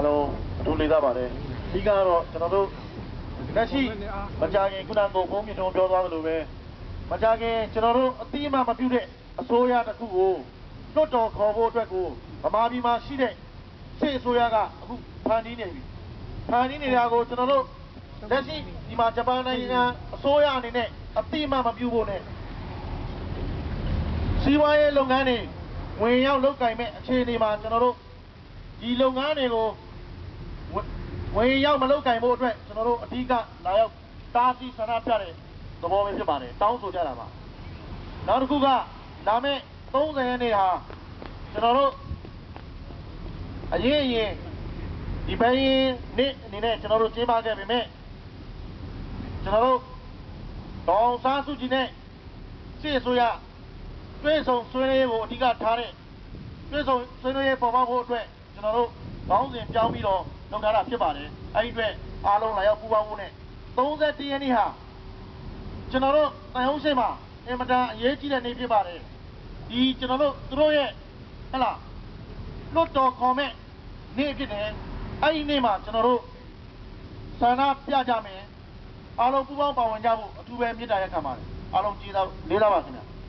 အားလုံးအထူးလေးစားပါတယ်အဓိကတော့ကျွန်တော်တို့လက်ရှိမကြခင်ခုနကဘုံမြင့်တုံးပြောသွားသလိုပဲမကြခင်ကျွန်တော်တို့အတိအမှမပြုတဲ့အစိုးရတစ်ခုကိုလွတ်တော်ခေါ်ဖို့အတွက်ကိုဗမာပြည်မှာရှိတဲ့စစ်အစိုးရကအခုဖန်တီးနေပြီဖန်တီးနေတာကိုကျွန်တော်တို့လက်ရှိဒီမှာဂျပန်နိုင်ငံအစိုးရအနေနဲ့အတိအမှမပြုဖို့နဲ့စီးပွားရေးလုပ်ငန်းတွေဝင်ရောက်လုပ်ကင်မဲ့အခြေအနေမှာကျွန်တော်တို့ဒီလုပ်ငန်းတွေကို ဝင်ဝင်ရောက်မလုပ်ကင်ဖို့အတွက်ကျွန်တော်တို့အဓိကလာရောက်တားဆီးဆန္ဒပြတဲ့သဘောပဲဖြစ်ပါတယ်တောင်းဆိုကြတာပါနောက်တစ်ခုကလာမယ့်30ရက်နေ့ဟာကျွန်တော်တို့အရင်အရင်ဒီဘက်ရင်နေ့အနေနဲ့ကျွန်တော်တို့ကျင်းပခဲ့ပေမဲ့ကျွန်တော်တို့ဒေါအောင်ဆန်းစုကြည်နဲ့စစ်အစိုးရတွဲဆောင်ဆွေးနွေးရေးကိုအဓိကထားတဲ့တွဲဆောင်ဆွေးနွေးရေးပေါ်ပေါက်ဖို့အတွက်ကျွန်တော်တို့ခေါင်းစဉ်ပြောင်းပြီးတော့ လုပ်ထားတာဖြစ်ပါတယ်။အဲဒီအတွက်အားလုံးလာရောက်ပူးပေါင်းဖို့နဲ့31ရက်နေ့ဟာကျွန်တော်တို့တိုင်အောင်ရှိမှာအင်မတန်အရေးကြီးတဲ့နေ့ဖြစ်ပါတယ်။ဒီကျွန်တော်တို့သူတို့ရဲ့ဟဲ့လားလွတ်တော်ခေါ်မဲ့နေ့ဖြစ်တယ်။အဲဒီနေ့မှာကျွန်တော်တို့ဆန္ဒပြကြမယ်။အားလုံးပူးပေါင်းပါဝင်ကြဖို့အထူးပဲမြစ်တာရက်ခံပါတယ်။အားလုံးကျေးဇူးလေးစားပါခင်ဗျာ။